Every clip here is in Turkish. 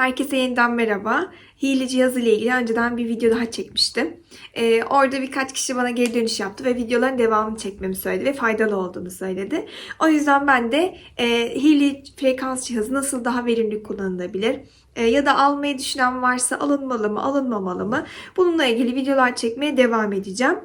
Herkese yeniden merhaba. Hile cihazı ile ilgili önceden bir video daha çekmiştim. Ee, orada birkaç kişi bana geri dönüş yaptı ve videoların devamını çekmemi söyledi ve faydalı olduğunu söyledi. O yüzden ben de e, hile frekans cihazı nasıl daha verimli kullanılabilir e, ya da almayı düşünen varsa alınmalı mı alınmamalı mı bununla ilgili videolar çekmeye devam edeceğim.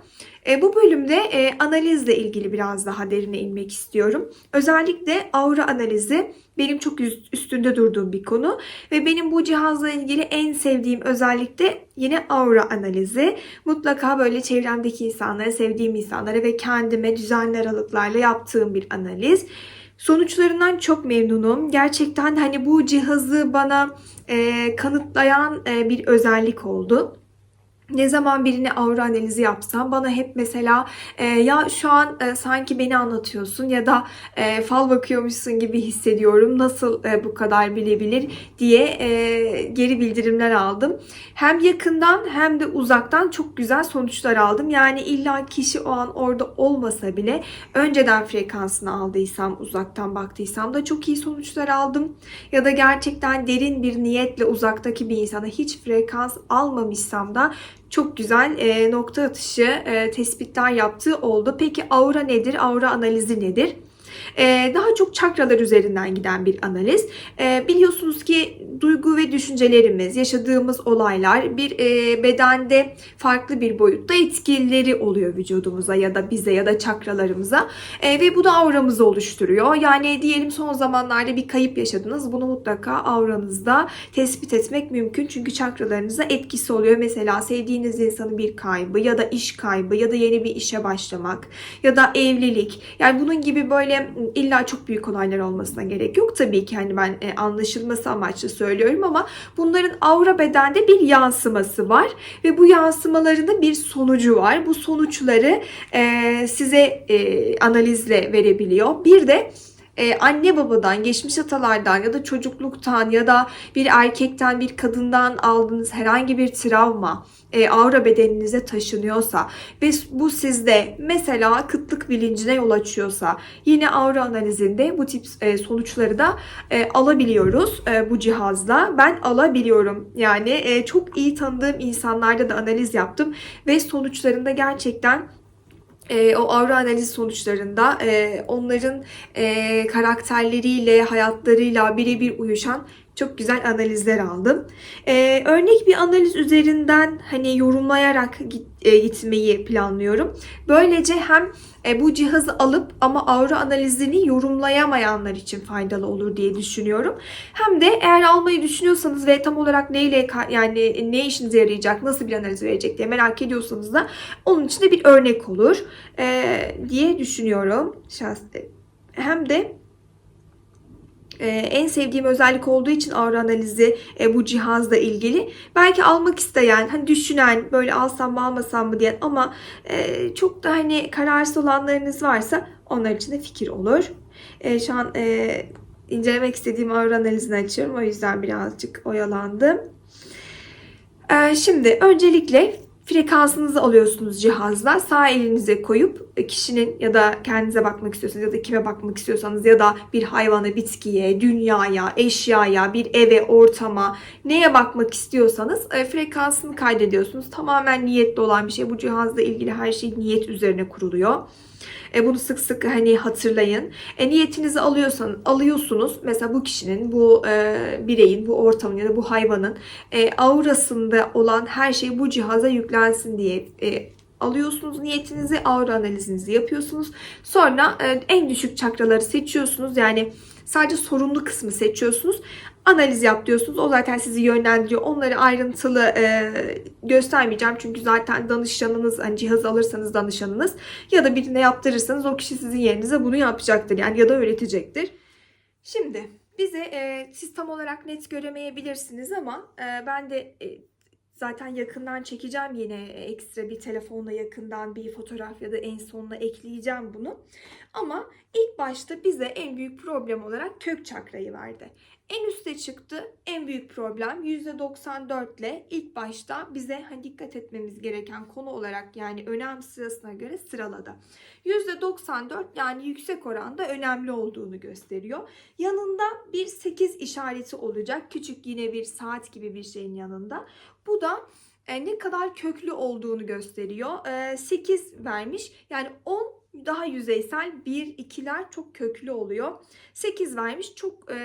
E, bu bölümde e, analizle ilgili biraz daha derine inmek istiyorum. Özellikle aura analizi benim çok üst- üstünde durduğum bir konu ve benim bu cihazla ilgili en sevdiğim özellik de yine aura analizi. Mutlaka böyle çevremdeki insanlara, sevdiğim insanlara ve kendime düzenli aralıklarla yaptığım bir analiz. Sonuçlarından çok memnunum. Gerçekten hani bu cihazı bana e, kanıtlayan e, bir özellik oldu. Ne zaman birine aura analizi yapsam bana hep mesela e, ya şu an e, sanki beni anlatıyorsun ya da e, fal bakıyormuşsun gibi hissediyorum. Nasıl e, bu kadar bilebilir diye e, geri bildirimler aldım. Hem yakından hem de uzaktan çok güzel sonuçlar aldım. Yani illa kişi o an orada olmasa bile önceden frekansını aldıysam, uzaktan baktıysam da çok iyi sonuçlar aldım. Ya da gerçekten derin bir niyetle uzaktaki bir insana hiç frekans almamışsam da çok güzel e, nokta atışı e, tespitler yaptığı oldu. Peki aura nedir? Aura analizi nedir? E, daha çok çakralar üzerinden giden bir analiz. E, biliyorsunuz ki duygu ve düşüncelerimiz, yaşadığımız olaylar bir e, bedende farklı bir boyutta etkileri oluyor vücudumuza ya da bize ya da çakralarımıza. E, ve bu da auramızı oluşturuyor. Yani diyelim son zamanlarda bir kayıp yaşadınız. Bunu mutlaka auranızda tespit etmek mümkün. Çünkü çakralarınıza etkisi oluyor. Mesela sevdiğiniz insanın bir kaybı ya da iş kaybı ya da yeni bir işe başlamak ya da evlilik. Yani bunun gibi böyle illa çok büyük olaylar olmasına gerek yok. Tabii ki hani ben e, anlaşılması amaçlı söylüyorum ama bunların aura bedende bir yansıması var ve bu yansımalarının bir sonucu var. Bu sonuçları e, size e, analizle verebiliyor. Bir de e, anne babadan, geçmiş atalardan ya da çocukluktan ya da bir erkekten, bir kadından aldığınız herhangi bir travma e, aura bedeninize taşınıyorsa ve bu sizde mesela kıtlık bilincine yol açıyorsa yine aura analizinde bu tip e, sonuçları da e, alabiliyoruz e, bu cihazla. Ben alabiliyorum. Yani e, çok iyi tanıdığım insanlarda da analiz yaptım ve sonuçlarında gerçekten e, o aura analiz sonuçlarında e, onların e, karakterleriyle, hayatlarıyla birebir uyuşan çok güzel analizler aldım. E, örnek bir analiz üzerinden hani yorumlayarak git, e, gitmeyi planlıyorum. Böylece hem e, bu cihazı alıp ama aura analizini yorumlayamayanlar için faydalı olur diye düşünüyorum. Hem de eğer almayı düşünüyorsanız ve tam olarak neyle yani ne işinize yarayacak, nasıl bir analiz verecek diye merak ediyorsanız da onun için de bir örnek olur e, diye düşünüyorum. Şahs- Hem de ee, en sevdiğim özellik olduğu için aura analizi e, bu cihazla ilgili. Belki almak isteyen, hani düşünen, böyle alsam mı almasam mı diyen ama e, çok da hani kararsız olanlarınız varsa onlar için de fikir olur. E, şu an incelemek istediğim aura analizini açıyorum. O yüzden birazcık oyalandım. Şimdi öncelikle frekansınızı alıyorsunuz cihazla. Sağ elinize koyup e, kişinin ya da kendinize bakmak istiyorsanız ya da kime bakmak istiyorsanız ya da bir hayvana, bitkiye, dünyaya, eşyaya, bir eve, ortama neye bakmak istiyorsanız e, frekansını kaydediyorsunuz. Tamamen niyetli olan bir şey. Bu cihazla ilgili her şey niyet üzerine kuruluyor. E, bunu sık sık hani hatırlayın. E, niyetinizi alıyorsan alıyorsunuz. Mesela bu kişinin, bu e, bireyin, bu ortamın ya da bu hayvanın e, aurasında olan her şey bu cihaza yüklensin diye e, alıyorsunuz niyetinizi, aura analizinizi yapıyorsunuz. Sonra e, en düşük çakraları seçiyorsunuz. Yani sadece sorunlu kısmı seçiyorsunuz. Analiz yap diyorsunuz. O zaten sizi yönlendiriyor. Onları ayrıntılı e, göstermeyeceğim. Çünkü zaten danışanınız, hani cihaz alırsanız danışanınız ya da birine yaptırırsanız o kişi sizin yerinize bunu yapacaktır. Yani ya da öğretecektir. Şimdi bize e, siz tam olarak net göremeyebilirsiniz ama e, ben de e, zaten yakından çekeceğim yine ekstra bir telefonla yakından bir fotoğraf ya da en sonuna ekleyeceğim bunu. Ama ilk başta bize en büyük problem olarak kök çakrayı verdi. En üste çıktı. En büyük problem %94 ile ilk başta bize hani dikkat etmemiz gereken konu olarak yani önem sırasına göre sıraladı. %94 yani yüksek oranda önemli olduğunu gösteriyor. Yanında bir 8 işareti olacak. Küçük yine bir saat gibi bir şeyin yanında. Bu da e, ne kadar köklü olduğunu gösteriyor. E, 8 vermiş. Yani 10 daha yüzeysel 1 2'ler çok köklü oluyor. 8 vermiş. Çok e,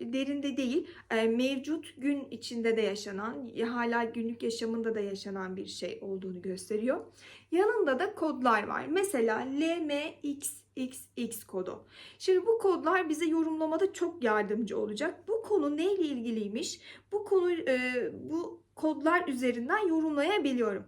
derinde değil. E, mevcut gün içinde de yaşanan, hala günlük yaşamında da yaşanan bir şey olduğunu gösteriyor. Yanında da kodlar var. Mesela LMXXX kodu. Şimdi bu kodlar bize yorumlamada çok yardımcı olacak. Bu konu neyle ilgiliymiş? Bu konu e, bu kodlar üzerinden yorumlayabiliyorum.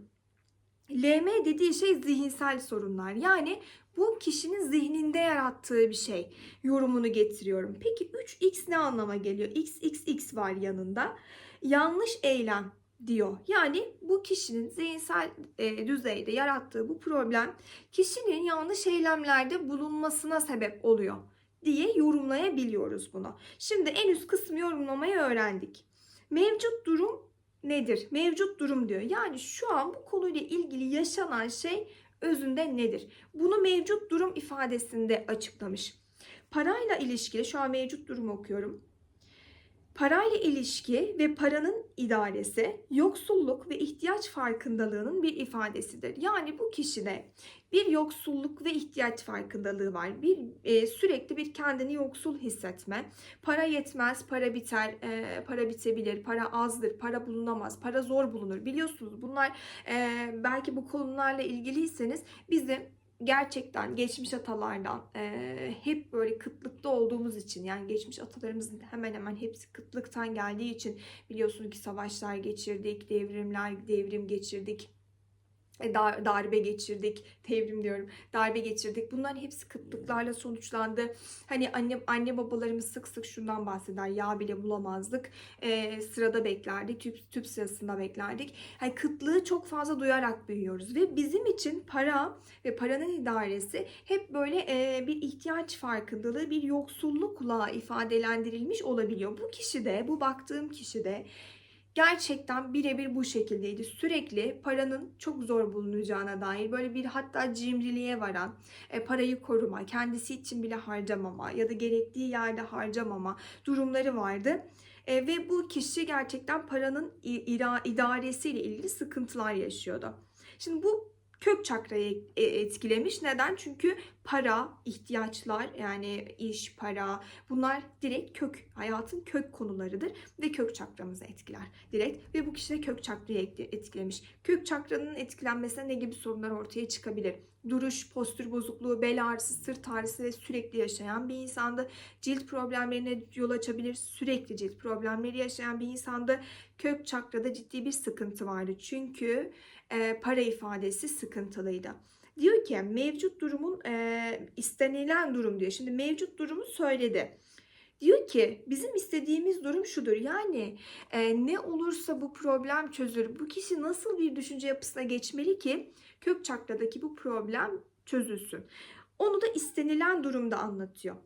LM dediği şey zihinsel sorunlar. Yani bu kişinin zihninde yarattığı bir şey. Yorumunu getiriyorum. Peki 3x ne anlama geliyor? XXX var yanında. Yanlış eylem diyor. Yani bu kişinin zihinsel e, düzeyde yarattığı bu problem kişinin yanlış eylemlerde bulunmasına sebep oluyor diye yorumlayabiliyoruz bunu. Şimdi en üst kısmı yorumlamayı öğrendik. Mevcut durum nedir? Mevcut durum diyor. Yani şu an bu konuyla ilgili yaşanan şey özünde nedir? Bunu mevcut durum ifadesinde açıklamış. Parayla ilişkili şu an mevcut durumu okuyorum. Parayla ilişki ve paranın idaresi yoksulluk ve ihtiyaç farkındalığının bir ifadesidir. Yani bu kişide bir yoksulluk ve ihtiyaç farkındalığı var. Bir e, sürekli bir kendini yoksul hissetme. Para yetmez, para biter, e, para bitebilir, para azdır, para bulunamaz, para zor bulunur. Biliyorsunuz bunlar e, belki bu konularla ilgiliyseniz bizim gerçekten geçmiş atalardan e, hep böyle kıtlıkta olduğumuz için yani geçmiş atalarımızın hemen hemen hepsi kıtlıktan geldiği için biliyorsunuz ki savaşlar geçirdik, devrimler, devrim geçirdik. E, dar- darbe geçirdik, devrim diyorum, darbe geçirdik. Bunların hepsi kıtlıklarla sonuçlandı. Hani anne anne babalarımız sık sık şundan bahseder. Yağ bile bulamazdık. E, sırada beklerdik. Tüp, tüp sırasında beklerdik. Hani kıtlığı çok fazla duyarak büyüyoruz ve bizim için para ve paranın idaresi hep böyle e, bir ihtiyaç farkındalığı, bir yoksullukla ifadelendirilmiş olabiliyor. Bu kişi de, bu baktığım kişi de gerçekten birebir bu şekildeydi. Sürekli paranın çok zor bulunacağına dair böyle bir hatta cimriliğe varan, e, parayı koruma, kendisi için bile harcamama ya da gerektiği yerde harcamama durumları vardı. E, ve bu kişi gerçekten paranın ira- idaresiyle ilgili sıkıntılar yaşıyordu. Şimdi bu kök çakrayı e, etkilemiş. Neden? Çünkü para, ihtiyaçlar yani iş, para bunlar direkt kök, hayatın kök konularıdır ve kök çakramızı etkiler direkt ve bu kişi de kök çakrayı et- etkilemiş. Kök çakranın etkilenmesine ne gibi sorunlar ortaya çıkabilir? Duruş, postür bozukluğu, bel ağrısı, sırt ağrısı ve sürekli yaşayan bir insanda cilt problemlerine yol açabilir. Sürekli cilt problemleri yaşayan bir insanda kök çakrada ciddi bir sıkıntı vardı. Çünkü e, para ifadesi sıkıntılıydı. Diyor ki mevcut durumun e, istenilen durum diyor. Şimdi mevcut durumu söyledi. Diyor ki bizim istediğimiz durum şudur. Yani e, ne olursa bu problem çözülür. Bu kişi nasıl bir düşünce yapısına geçmeli ki kök çakradaki bu problem çözülsün. Onu da istenilen durumda anlatıyor.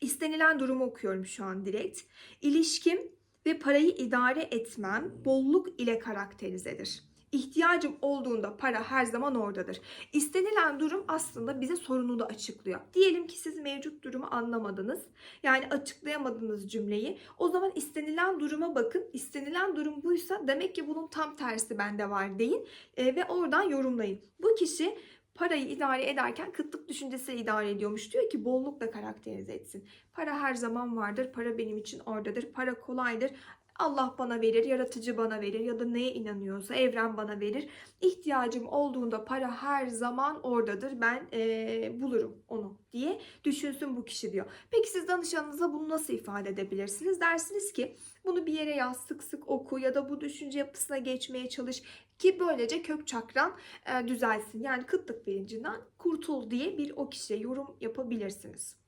İstenilen durumu okuyorum şu an direkt. İlişkim ve parayı idare etmem bolluk ile karakterizedir. İhtiyacım olduğunda para her zaman oradadır. İstenilen durum aslında bize sorunu da açıklıyor. Diyelim ki siz mevcut durumu anlamadınız. Yani açıklayamadınız cümleyi. O zaman istenilen duruma bakın. İstenilen durum buysa demek ki bunun tam tersi bende var deyin e, ve oradan yorumlayın. Bu kişi parayı idare ederken kıtlık düşüncesiyle idare ediyormuş. Diyor ki bollukla karakterize etsin. Para her zaman vardır. Para benim için oradadır. Para kolaydır. Allah bana verir, yaratıcı bana verir ya da neye inanıyorsa evren bana verir. İhtiyacım olduğunda para her zaman oradadır. Ben eee, bulurum onu diye düşünsün bu kişi diyor. Peki siz danışanınıza bunu nasıl ifade edebilirsiniz? Dersiniz ki bunu bir yere yaz, sık sık oku ya da bu düşünce yapısına geçmeye çalış ki böylece kök çakran e, düzelsin. Yani kıtlık bilincinden kurtul diye bir o kişiye yorum yapabilirsiniz.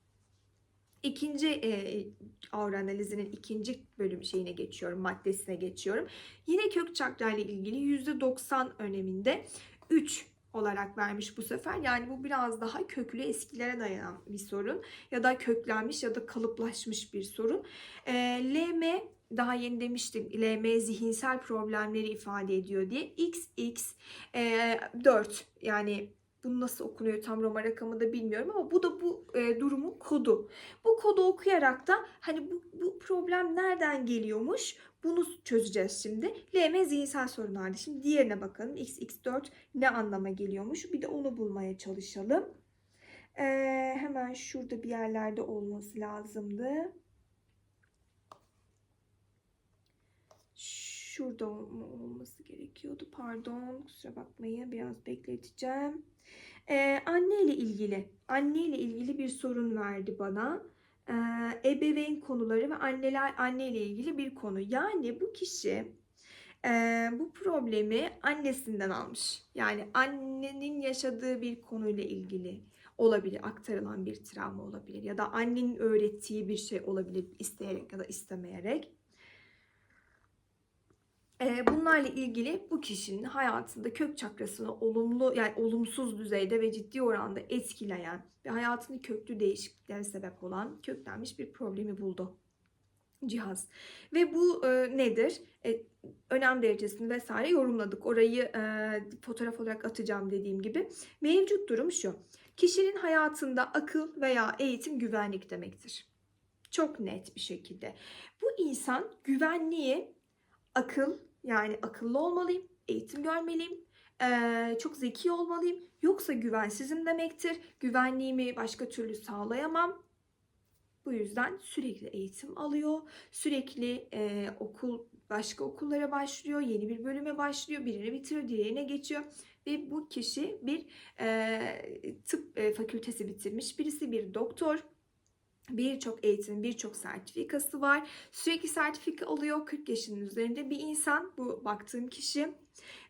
İkinci e, aura analizinin ikinci bölüm şeyine geçiyorum, maddesine geçiyorum. Yine kök çakra ile ilgili %90 öneminde 3 olarak vermiş bu sefer. Yani bu biraz daha köklü eskilere dayanan bir sorun ya da köklenmiş ya da kalıplaşmış bir sorun. E, LM daha yeni demiştim LM zihinsel problemleri ifade ediyor diye. XX e, 4 yani bunu nasıl okunuyor tam Roma rakamı da bilmiyorum ama bu da bu e, durumun kodu. Bu kodu okuyarak da hani bu, bu problem nereden geliyormuş bunu çözeceğiz şimdi. LM zihinsel sorunlardı. Şimdi diğerine bakalım. XX4 ne anlama geliyormuş? Bir de onu bulmaya çalışalım. Ee, hemen şurada bir yerlerde olması lazımdı. Şurada olması gerekiyordu. Pardon. Kusura bakmayın. Biraz bekleteceğim. Ee, anne ile ilgili. Anne ile ilgili bir sorun verdi bana. Ee, ebeveyn konuları ve anneler anne ile ilgili bir konu. Yani bu kişi e, bu problemi annesinden almış. Yani annenin yaşadığı bir konuyla ilgili olabilir. Aktarılan bir travma olabilir. Ya da annenin öğrettiği bir şey olabilir. isteyerek ya da istemeyerek. Ee, bunlarla ilgili bu kişinin hayatında kök çakrasını olumlu yani olumsuz düzeyde ve ciddi oranda etkileyen ve hayatını köklü değişikliklere sebep olan köklenmiş bir problemi buldu cihaz. Ve bu e, nedir? E, önem derecesini vesaire yorumladık. Orayı e, fotoğraf olarak atacağım dediğim gibi. Mevcut durum şu. Kişinin hayatında akıl veya eğitim güvenlik demektir. Çok net bir şekilde. Bu insan güvenliği akıl yani akıllı olmalıyım, eğitim görmeliyim, çok zeki olmalıyım. Yoksa güvensizim demektir. Güvenliğimi başka türlü sağlayamam. Bu yüzden sürekli eğitim alıyor. Sürekli e, okul başka okullara başlıyor. Yeni bir bölüme başlıyor. Birini bitiriyor, diğerine geçiyor. Ve bu kişi bir e, tıp e, fakültesi bitirmiş. Birisi bir doktor birçok eğitim, birçok sertifikası var. Sürekli sertifika alıyor 40 yaşının üzerinde bir insan bu baktığım kişi.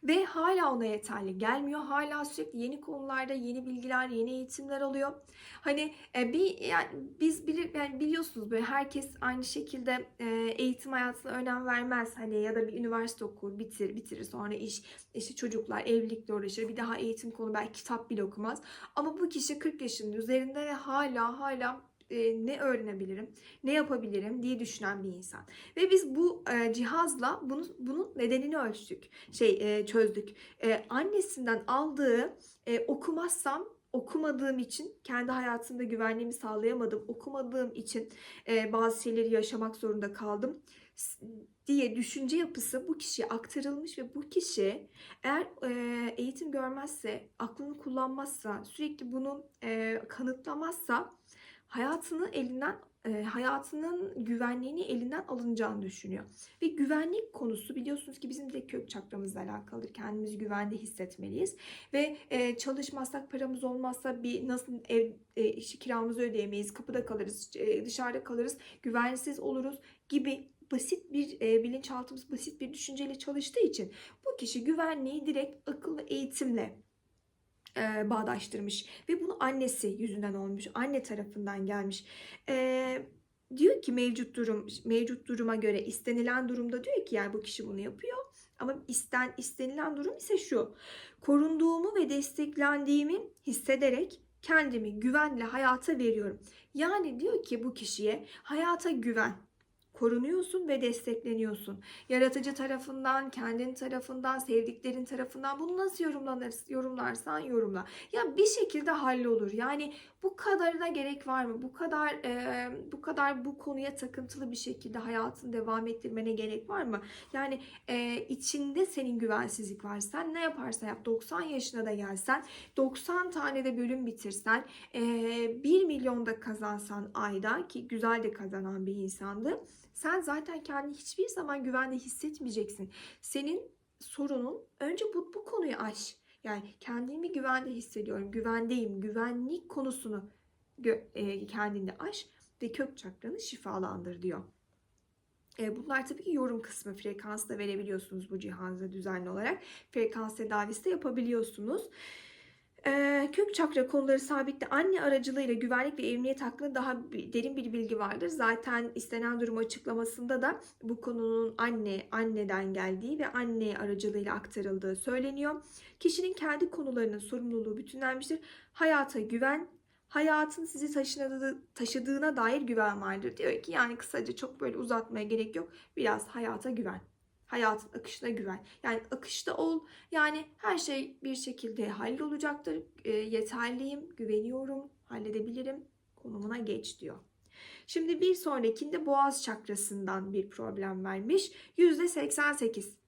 Ve hala ona yeterli gelmiyor. Hala sürekli yeni konularda yeni bilgiler, yeni eğitimler alıyor. Hani e, bir yani biz bilir yani biliyorsunuz böyle herkes aynı şekilde e, eğitim hayatına önem vermez. Hani ya da bir üniversite okur, bitir, bitirir sonra iş, işte çocuklar evlilikle uğraşır. Bir daha eğitim konu belki kitap bile okumaz. Ama bu kişi 40 yaşının üzerinde ve hala hala e, ne öğrenebilirim, ne yapabilirim diye düşünen bir insan. Ve biz bu e, cihazla bunu, bunun nedenini ölçtük, şey e, çözdük. Annesinden aldığı okumazsam okumadığım için kendi hayatımda güvenliğimi sağlayamadım. Okumadığım için bazı şeyleri yaşamak zorunda kaldım diye düşünce yapısı bu kişiye aktarılmış ve bu kişi eğer eğitim görmezse, aklını kullanmazsa, sürekli bunu kanıtlamazsa hayatını elinden e, hayatının güvenliğini elinden alınacağını düşünüyor. Ve güvenlik konusu biliyorsunuz ki bizim de kök çakramızla alakalıdır. Kendimizi güvende hissetmeliyiz. Ve e, çalışmazsak paramız olmazsa bir nasıl ev e, işi kiramızı ödeyemeyiz, kapıda kalırız, e, dışarıda kalırız, güvensiz oluruz gibi basit bir e, bilinçaltımız basit bir düşünceyle çalıştığı için bu kişi güvenliği direkt akıllı eğitimle e, bağdaştırmış ve bunu annesi yüzünden olmuş. Anne tarafından gelmiş. E, diyor ki mevcut durum mevcut duruma göre istenilen durumda diyor ki yani bu kişi bunu yapıyor. Ama isten istenilen durum ise şu. Korunduğumu ve desteklendiğimi hissederek kendimi güvenle hayata veriyorum. Yani diyor ki bu kişiye hayata güven korunuyorsun ve destekleniyorsun. Yaratıcı tarafından, kendin tarafından, sevdiklerin tarafından bunu nasıl yorumlanır, yorumlarsan yorumla. Ya bir şekilde hallolur. Yani bu kadarına gerek var mı? Bu kadar e, bu kadar bu konuya takıntılı bir şekilde hayatını devam ettirmene gerek var mı? Yani e, içinde senin güvensizlik var. Sen ne yaparsan yap 90 yaşına da gelsen 90 tane de bölüm bitirsen e, 1 milyon da kazansan ayda ki güzel de kazanan bir insandı sen zaten kendini hiçbir zaman güvende hissetmeyeceksin. Senin sorunun önce bu, bu konuyu aş. Yani kendimi güvende hissediyorum, güvendeyim, güvenlik konusunu e, kendinde aş ve kök çakranı şifalandır diyor. E, bunlar tabii ki yorum kısmı frekans da verebiliyorsunuz bu cihazla düzenli olarak. Frekans tedavisi de yapabiliyorsunuz. Kök çakra konuları sabitte anne aracılığıyla güvenlik ve emniyet hakkında daha derin bir bilgi vardır. Zaten istenen durum açıklamasında da bu konunun anne, anneden geldiği ve anne aracılığıyla aktarıldığı söyleniyor. Kişinin kendi konularının sorumluluğu bütünlenmiştir. Hayata güven, hayatın sizi taşıdığı, taşıdığına dair güven vardır. Diyor ki yani kısaca çok böyle uzatmaya gerek yok. Biraz hayata güven. Hayatın akışına güven. Yani akışta ol. Yani her şey bir şekilde hallolacaktır. E, yeterliyim, güveniyorum, halledebilirim konumuna geç diyor. Şimdi bir sonrakinde boğaz çakrasından bir problem vermiş. %88.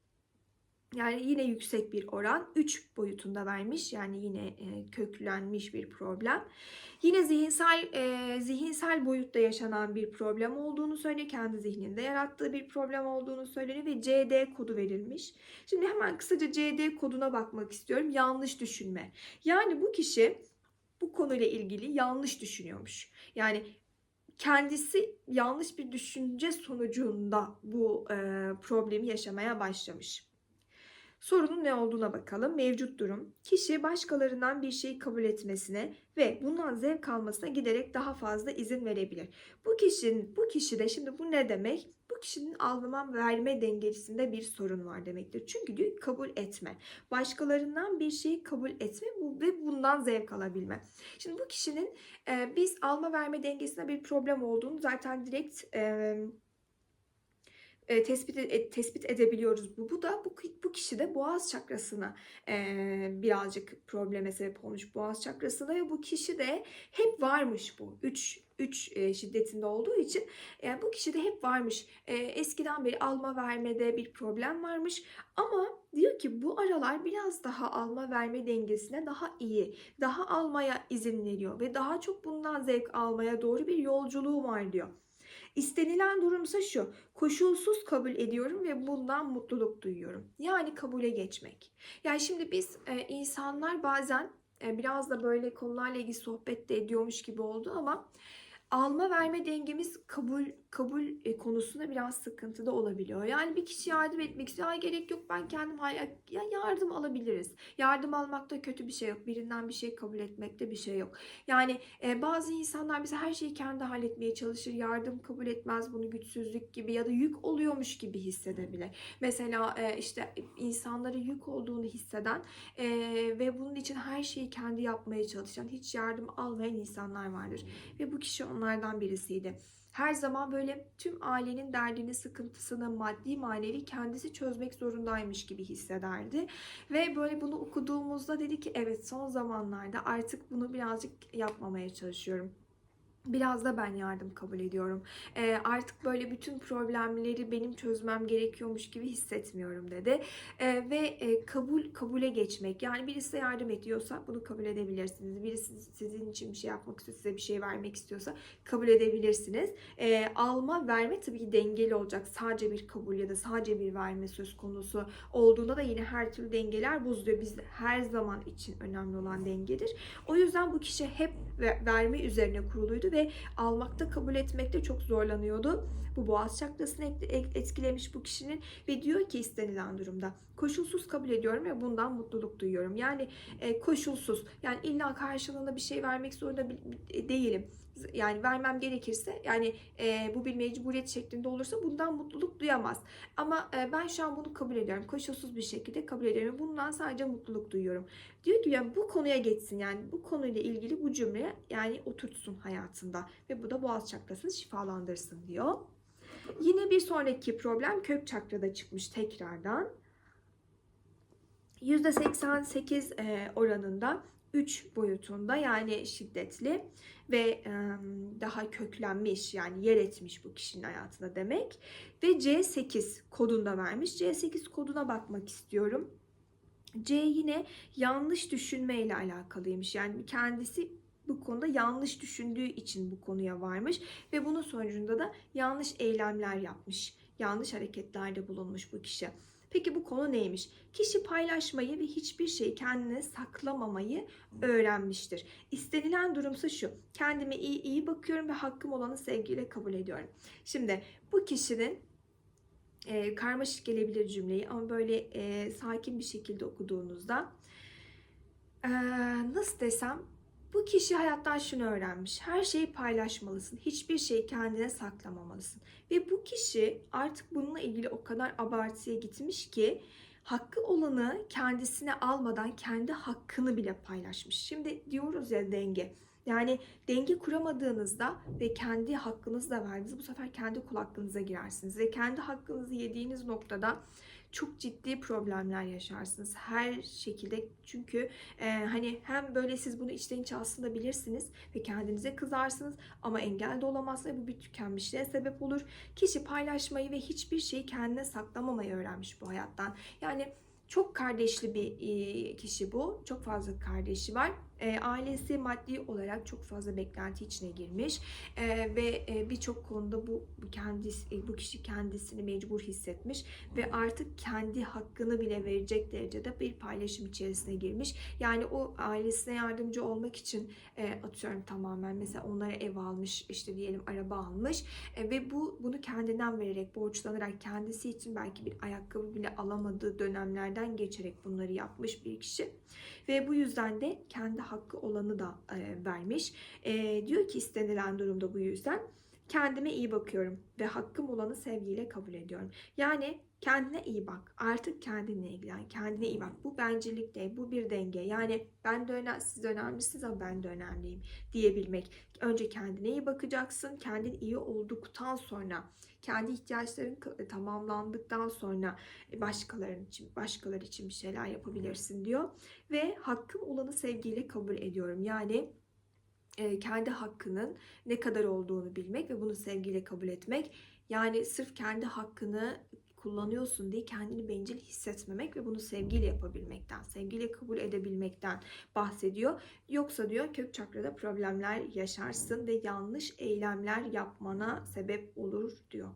Yani yine yüksek bir oran 3 boyutunda vermiş. Yani yine e, köklenmiş bir problem. Yine zihinsel e, zihinsel boyutta yaşanan bir problem olduğunu söylüyor. Kendi zihninde yarattığı bir problem olduğunu söylüyor ve CD kodu verilmiş. Şimdi hemen kısaca CD koduna bakmak istiyorum. Yanlış düşünme. Yani bu kişi bu konuyla ilgili yanlış düşünüyormuş. Yani kendisi yanlış bir düşünce sonucunda bu e, problemi yaşamaya başlamış. Sorunun ne olduğuna bakalım. Mevcut durum. Kişi başkalarından bir şeyi kabul etmesine ve bundan zevk almasına giderek daha fazla izin verebilir. Bu kişinin bu kişide şimdi bu ne demek? Bu kişinin alma verme dengesinde bir sorun var demektir. Çünkü diyor kabul etme. Başkalarından bir şeyi kabul etme ve bundan zevk alabilme. Şimdi bu kişinin e, biz alma verme dengesinde bir problem olduğunu zaten direkt e, e, tespit e, tespit edebiliyoruz. Bu bu da bu bu kişi de boğaz çakrasına e, birazcık probleme sebep olmuş boğaz çakrasında ve bu kişi de hep varmış bu 3 3 şiddetinde olduğu için e, bu kişi de hep varmış. E, eskiden beri alma vermede bir problem varmış ama diyor ki bu aralar biraz daha alma verme dengesine daha iyi, daha almaya izin veriyor ve daha çok bundan zevk almaya doğru bir yolculuğu var diyor. İstenilen durumsa şu. Koşulsuz kabul ediyorum ve bundan mutluluk duyuyorum. Yani kabule geçmek. Yani şimdi biz e, insanlar bazen e, biraz da böyle konularla ilgili sohbet de ediyormuş gibi oldu ama alma verme dengemiz kabul kabul e, konusunda biraz sıkıntıda olabiliyor. Yani bir kişi yardım etmek istiyor. Gerek yok ben kendim ya yardım alabiliriz. Yardım almakta kötü bir şey yok. Birinden bir şey kabul etmekte bir şey yok. Yani e, bazı insanlar bize her şeyi kendi halletmeye çalışır. Yardım kabul etmez bunu güçsüzlük gibi ya da yük oluyormuş gibi hissedebilir. Mesela e, işte insanlara yük olduğunu hisseden e, ve bunun için her şeyi kendi yapmaya çalışan, hiç yardım almayan insanlar vardır. Ve bu kişi onlardan birisiydi. Her zaman böyle tüm ailenin derdini, sıkıntısını maddi manevi kendisi çözmek zorundaymış gibi hissederdi. Ve böyle bunu okuduğumuzda dedi ki evet son zamanlarda artık bunu birazcık yapmamaya çalışıyorum. Biraz da ben yardım kabul ediyorum. Ee, artık böyle bütün problemleri benim çözmem gerekiyormuş gibi hissetmiyorum dedi. Ee, ve e, kabul kabule geçmek. Yani birisi yardım ediyorsa bunu kabul edebilirsiniz. Birisi sizin için bir şey yapmak istiyor, size bir şey vermek istiyorsa kabul edebilirsiniz. Ee, alma verme tabii ki dengeli olacak. Sadece bir kabul ya da sadece bir verme söz konusu olduğunda da yine her türlü dengeler bozuluyor. Biz her zaman için önemli olan dengedir. O yüzden bu kişi hep ve- verme üzerine kuruluydu ve almakta kabul etmekte çok zorlanıyordu. Bu boğaz çakrasını et- et- etkilemiş bu kişinin ve diyor ki istenilen durumda koşulsuz kabul ediyorum ve bundan mutluluk duyuyorum. Yani e, koşulsuz yani illa karşılığında bir şey vermek zorunda bi- değilim. Yani vermem gerekirse yani e, bu bir mecburiyet şeklinde olursa bundan mutluluk duyamaz. Ama e, ben şu an bunu kabul ediyorum. Koşulsuz bir şekilde kabul ediyorum. Bundan sadece mutluluk duyuyorum. Diyor ki yani bu konuya geçsin yani bu konuyla ilgili bu cümle yani oturtsun hayatında ve bu da boğaz çakrasını şifalandırsın diyor. Yine bir sonraki problem kök çakrada çıkmış tekrardan. %88 e, oranında 3 boyutunda yani şiddetli ve daha köklenmiş yani yer etmiş bu kişinin hayatında demek. Ve C8 kodunda vermiş. C8 koduna bakmak istiyorum. C yine yanlış düşünme ile alakalıymış. Yani kendisi bu konuda yanlış düşündüğü için bu konuya varmış ve bunun sonucunda da yanlış eylemler yapmış. Yanlış hareketlerde bulunmuş bu kişi. Peki bu konu neymiş? Kişi paylaşmayı ve hiçbir şeyi kendine saklamamayı öğrenmiştir. İstenilen durumsa şu. Kendime iyi iyi bakıyorum ve hakkım olanı sevgiyle kabul ediyorum. Şimdi bu kişinin e, karmaşık gelebilir cümleyi ama böyle e, sakin bir şekilde okuduğunuzda Ee, nasıl desem bu kişi hayattan şunu öğrenmiş. Her şeyi paylaşmalısın. Hiçbir şeyi kendine saklamamalısın. Ve bu kişi artık bununla ilgili o kadar abartıya gitmiş ki hakkı olanı kendisine almadan kendi hakkını bile paylaşmış. Şimdi diyoruz ya denge. Yani denge kuramadığınızda ve kendi hakkınızı da verdiğinizde bu sefer kendi kul hakkınıza girersiniz. Ve kendi hakkınızı yediğiniz noktada çok ciddi problemler yaşarsınız. Her şekilde çünkü e, hani hem böyle siz bunu içten içe aslında bilirsiniz ve kendinize kızarsınız ama engel de olamazsınız. Bu bir tükenmişliğe sebep olur. Kişi paylaşmayı ve hiçbir şeyi kendine saklamamayı öğrenmiş bu hayattan. Yani çok kardeşli bir kişi bu. Çok fazla kardeşi var. E, ailesi maddi olarak çok fazla beklenti içine girmiş E, ve e, birçok konuda bu kendisi e, bu kişi kendisini mecbur hissetmiş ve artık kendi hakkını bile verecek derecede bir paylaşım içerisine girmiş. Yani o ailesine yardımcı olmak için e, atıyorum tamamen mesela onlara ev almış, işte diyelim araba almış e, ve bu bunu kendinden vererek, borçlanarak kendisi için belki bir ayakkabı bile alamadığı dönemlerden geçerek bunları yapmış bir kişi. Ve bu yüzden de kendi hakkı olanı da e, vermiş. E, diyor ki istenilen durumda bu yüzden kendime iyi bakıyorum ve hakkım olanı sevgiyle kabul ediyorum. Yani kendine iyi bak. Artık kendinle ilgilen. Kendine iyi bak. Bu bencillik değil. Bu bir denge. Yani ben de önemli, siz önemlisiniz ama ben de önemliyim diyebilmek. Önce kendine iyi bakacaksın. Kendin iyi olduktan sonra, kendi ihtiyaçların tamamlandıktan sonra başkalarının için, başkaları için bir şeyler yapabilirsin diyor. Ve hakkım olanı sevgiyle kabul ediyorum. Yani e, kendi hakkının ne kadar olduğunu bilmek ve bunu sevgiyle kabul etmek. Yani sırf kendi hakkını kullanıyorsun diye kendini bencil hissetmemek ve bunu sevgiyle yapabilmekten, sevgiyle kabul edebilmekten bahsediyor. Yoksa diyor kök çakrada problemler yaşarsın ve yanlış eylemler yapmana sebep olur diyor.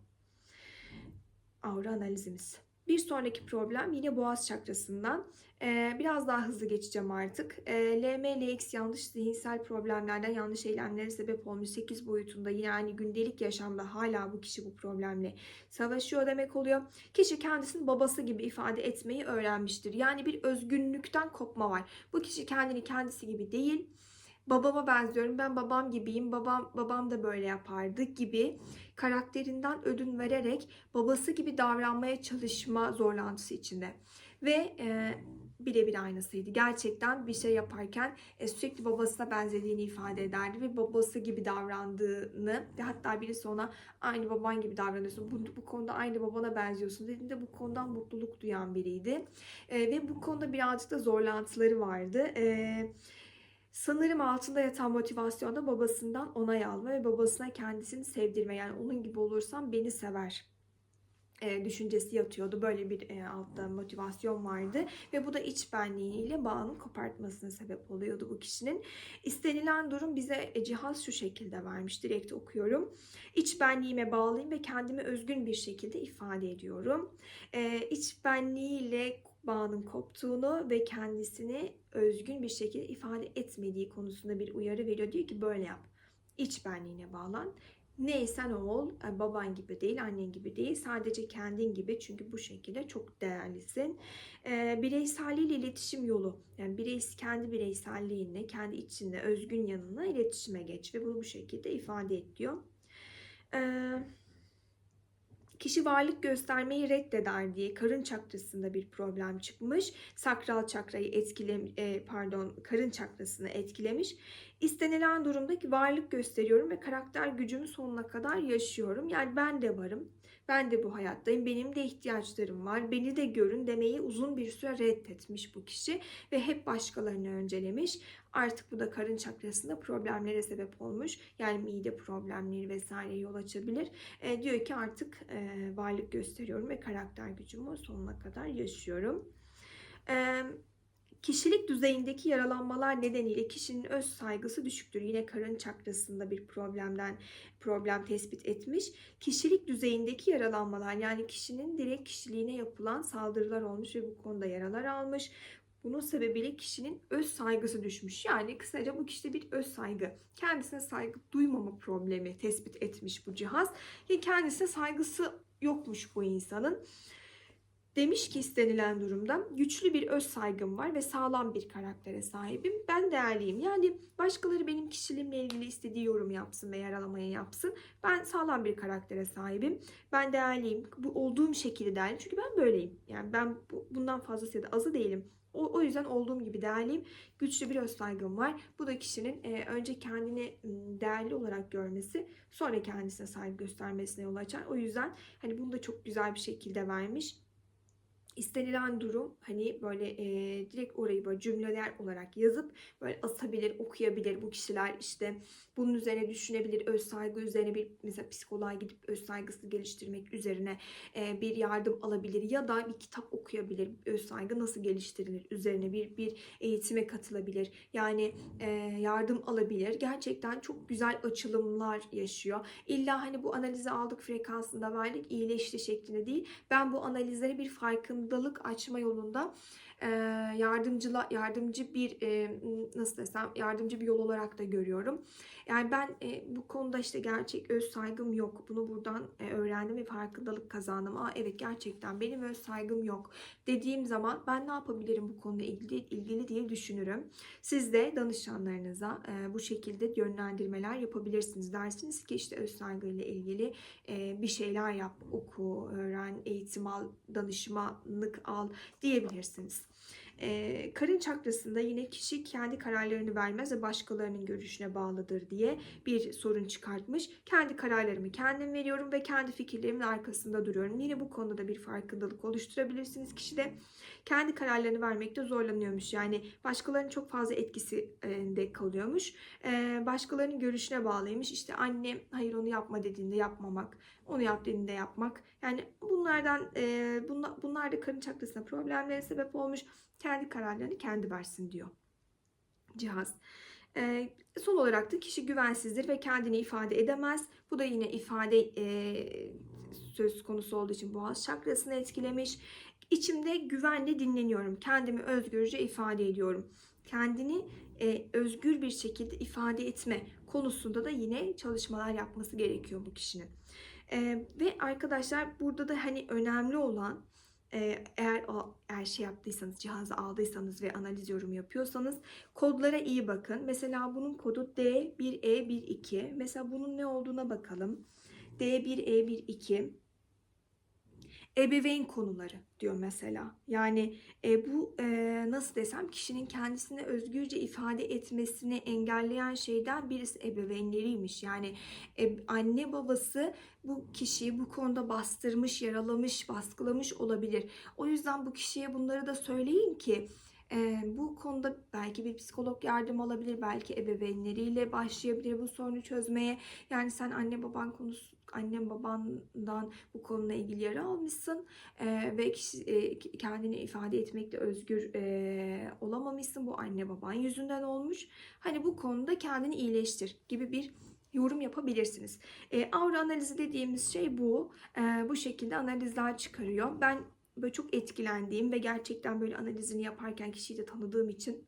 Aura analizimiz. Bir sonraki problem yine boğaz çakrasından. Ee, biraz daha hızlı geçeceğim artık. Ee, LM, LX yanlış zihinsel problemlerden yanlış eylemlere sebep olmuş 8 boyutunda yani gündelik yaşamda hala bu kişi bu problemle savaşıyor demek oluyor. Kişi kendisini babası gibi ifade etmeyi öğrenmiştir. Yani bir özgünlükten kopma var. Bu kişi kendini kendisi gibi değil babama benziyorum. Ben babam gibiyim. Babam babam da böyle yapardı gibi karakterinden ödün vererek babası gibi davranmaya çalışma zorlantısı içinde. Ve e, birebir aynısıydı. Gerçekten bir şey yaparken e, sürekli babasına benzediğini ifade ederdi ve babası gibi davrandığını ve hatta birisi ona aynı baban gibi davranıyorsun. Bu, bu konuda aynı babana benziyorsun dediğinde bu konudan mutluluk duyan biriydi. E, ve bu konuda birazcık da zorlantıları vardı. Eee Sanırım altında yatan motivasyonda babasından onay alma ve babasına kendisini sevdirme. Yani onun gibi olursam beni sever e, düşüncesi yatıyordu. Böyle bir e, altta motivasyon vardı ve bu da iç benliğiyle bağının kopartmasına sebep oluyordu bu kişinin. İstenilen durum bize e, cihaz şu şekilde vermiş. Direkt okuyorum. İç benliğime bağlıyım ve kendimi özgün bir şekilde ifade ediyorum. E, iç benliğiyle bağının koptuğunu ve kendisini özgün bir şekilde ifade etmediği konusunda bir uyarı veriyor. Diyor ki böyle yap. İç benliğine bağlan. Neysen ol. E, baban gibi değil, annen gibi değil. Sadece kendin gibi. Çünkü bu şekilde çok değerlisin. E, bireyselliğiyle iletişim yolu. Yani bireys, kendi bireyselliğinle, kendi içinde, özgün yanına iletişime geç. Ve bunu bu şekilde ifade et diyor. Eee Kişi varlık göstermeyi reddeder diye karın çakrasında bir problem çıkmış. Sakral çakrayı etkile e, pardon karın çakrasını etkilemiş. İstenilen durumdaki varlık gösteriyorum ve karakter gücümü sonuna kadar yaşıyorum. Yani ben de varım. Ben de bu hayattayım. Benim de ihtiyaçlarım var. Beni de görün demeyi uzun bir süre reddetmiş bu kişi ve hep başkalarını öncelemiş. Artık bu da karın çakrasında problemlere sebep olmuş. Yani mide problemleri vesaire yol açabilir. E, diyor ki artık e, varlık gösteriyorum ve karakter gücümü sonuna kadar yaşıyorum. Eee Kişilik düzeyindeki yaralanmalar nedeniyle kişinin öz saygısı düşüktür. Yine karın çakrasında bir problemden problem tespit etmiş. Kişilik düzeyindeki yaralanmalar yani kişinin direkt kişiliğine yapılan saldırılar olmuş ve bu konuda yaralar almış. Bunun sebebiyle kişinin öz saygısı düşmüş. Yani kısaca bu kişide bir öz saygı, kendisine saygı duymama problemi tespit etmiş bu cihaz. Ve kendisine saygısı yokmuş bu insanın. Demiş ki istenilen durumda güçlü bir öz saygım var ve sağlam bir karaktere sahibim. Ben değerliyim. Yani başkaları benim kişiliğimle ilgili istediği yorum yapsın ve yaralamayı yapsın. Ben sağlam bir karaktere sahibim. Ben değerliyim. Bu olduğum şekilde değerliyim. Çünkü ben böyleyim. Yani ben bu, bundan fazlası ya da azı değilim. O, o yüzden olduğum gibi değerliyim. Güçlü bir öz saygım var. Bu da kişinin e, önce kendini değerli olarak görmesi, sonra kendisine saygı göstermesine yol açar. O yüzden hani bunu da çok güzel bir şekilde vermiş istenilen durum hani böyle e, direkt orayı böyle cümleler olarak yazıp böyle asabilir, okuyabilir bu kişiler işte bunun üzerine düşünebilir, öz saygı üzerine bir mesela psikoloğa gidip öz saygısı geliştirmek üzerine e, bir yardım alabilir ya da bir kitap okuyabilir, öz saygı nasıl geliştirilir üzerine bir bir eğitime katılabilir. Yani e, yardım alabilir. Gerçekten çok güzel açılımlar yaşıyor. İlla hani bu analizi aldık frekansında verdik iyileşti şeklinde değil. Ben bu analizleri bir farkındalık açma yolunda e, yardımcıla yardımcı bir nasıl desem yardımcı bir yol olarak da görüyorum. Yani ben bu konuda işte gerçek öz saygım yok. Bunu buradan öğrendim ve farkındalık kazandım. Aa evet gerçekten benim öz saygım yok dediğim zaman ben ne yapabilirim bu konuyla ilgili ilgili diye düşünürüm. Siz de danışanlarınıza bu şekilde yönlendirmeler yapabilirsiniz. Dersiniz ki işte öz saygıyla ilgili bir şeyler yap, oku, öğren, eğitim al, danışmanlık al diyebilirsiniz. E, karın çakrasında yine kişi kendi kararlarını vermez ve başkalarının görüşüne bağlıdır diye bir sorun çıkartmış. Kendi kararlarımı kendim veriyorum ve kendi fikirlerimin arkasında duruyorum. Yine bu konuda da bir farkındalık oluşturabilirsiniz. Kişi de kendi kararlarını vermekte zorlanıyormuş. Yani başkalarının çok fazla etkisinde kalıyormuş. E, başkalarının görüşüne bağlıymış. İşte anne hayır onu yapma dediğinde yapmamak, onu yap dediğinde yapmak. Yani bunlardan e, bunlar, bunlar da karın çakrasına problemlere sebep olmuş. Kendi kararlarını kendi versin diyor cihaz. Ee, son olarak da kişi güvensizdir ve kendini ifade edemez. Bu da yine ifade e, söz konusu olduğu için boğaz çakrasını etkilemiş. İçimde güvenle dinleniyorum. Kendimi özgürce ifade ediyorum. Kendini e, özgür bir şekilde ifade etme konusunda da yine çalışmalar yapması gerekiyor bu kişinin. E, ve arkadaşlar burada da hani önemli olan ee, eğer o eğer şey yaptıysanız, cihazı aldıysanız ve analiz yorum yapıyorsanız kodlara iyi bakın. Mesela bunun kodu D1E12. Mesela bunun ne olduğuna bakalım. D1E12 ebeveyn konuları diyor mesela. Yani e, bu e, nasıl desem kişinin kendisini özgürce ifade etmesini engelleyen şeyden birisi ebeveynleriymiş. Yani e, anne babası bu kişiyi bu konuda bastırmış, yaralamış, baskılamış olabilir. O yüzden bu kişiye bunları da söyleyin ki e, bu konuda belki bir psikolog yardım alabilir, belki ebeveynleriyle başlayabilir bu sorunu çözmeye. Yani sen anne baban konusu, annem babandan bu konuyla ilgili yara almışsın e, ve kişi, e, kendini ifade etmekte özgür e, olamamışsın. Bu anne baban yüzünden olmuş. Hani bu konuda kendini iyileştir gibi bir yorum yapabilirsiniz. E, aura analizi dediğimiz şey bu. E, bu şekilde analizler çıkarıyor. Ben böyle çok etkilendiğim ve gerçekten böyle analizini yaparken kişiyi de tanıdığım için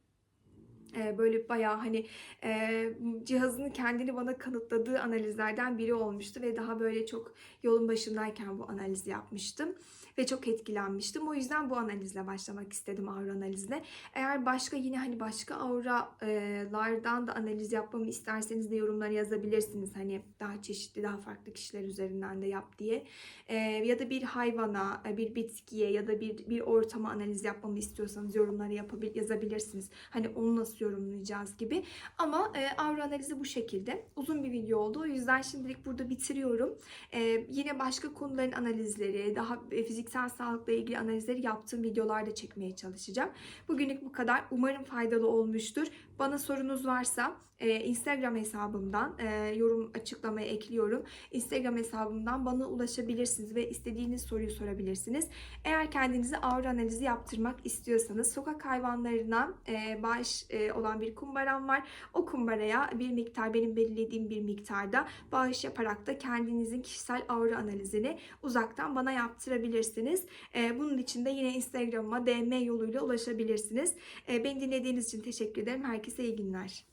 e, böyle bayağı hani e, cihazını kendini bana kanıtladığı analizlerden biri olmuştu ve daha böyle çok yolun başındayken bu analizi yapmıştım ve çok etkilenmiştim. O yüzden bu analizle başlamak istedim aura analizine. Eğer başka yine hani başka auralardan da analiz yapmamı isterseniz de yorumlara yazabilirsiniz. Hani daha çeşitli, daha farklı kişiler üzerinden de yap diye. E, ya da bir hayvana, bir bitkiye ya da bir bir ortama analiz yapmamı istiyorsanız yorumlara yapabil yazabilirsiniz. Hani onu nasıl yorumlayacağız gibi. Ama e, aura analizi bu şekilde. Uzun bir video oldu. O yüzden şimdilik burada bitiriyorum. E, yine başka konuların analizleri, daha e, fiziksel sağlıkla ilgili analizleri yaptığım videolarda çekmeye çalışacağım. Bugünlük bu kadar. Umarım faydalı olmuştur. Bana sorunuz varsa e, Instagram hesabımdan e, yorum açıklamaya ekliyorum. Instagram hesabımdan bana ulaşabilirsiniz ve istediğiniz soruyu sorabilirsiniz. Eğer kendinize aura analizi yaptırmak istiyorsanız sokak hayvanlarına e, bağış e, olan bir kumbaram var. O kumbaraya bir miktar benim belirlediğim bir miktarda bağış yaparak da kendinizin kişisel aura analizini uzaktan bana yaptırabilirsiniz. E, bunun için de yine Instagram'ıma DM yoluyla ulaşabilirsiniz. E, beni dinlediğiniz için teşekkür ederim. Herkese iyi günler.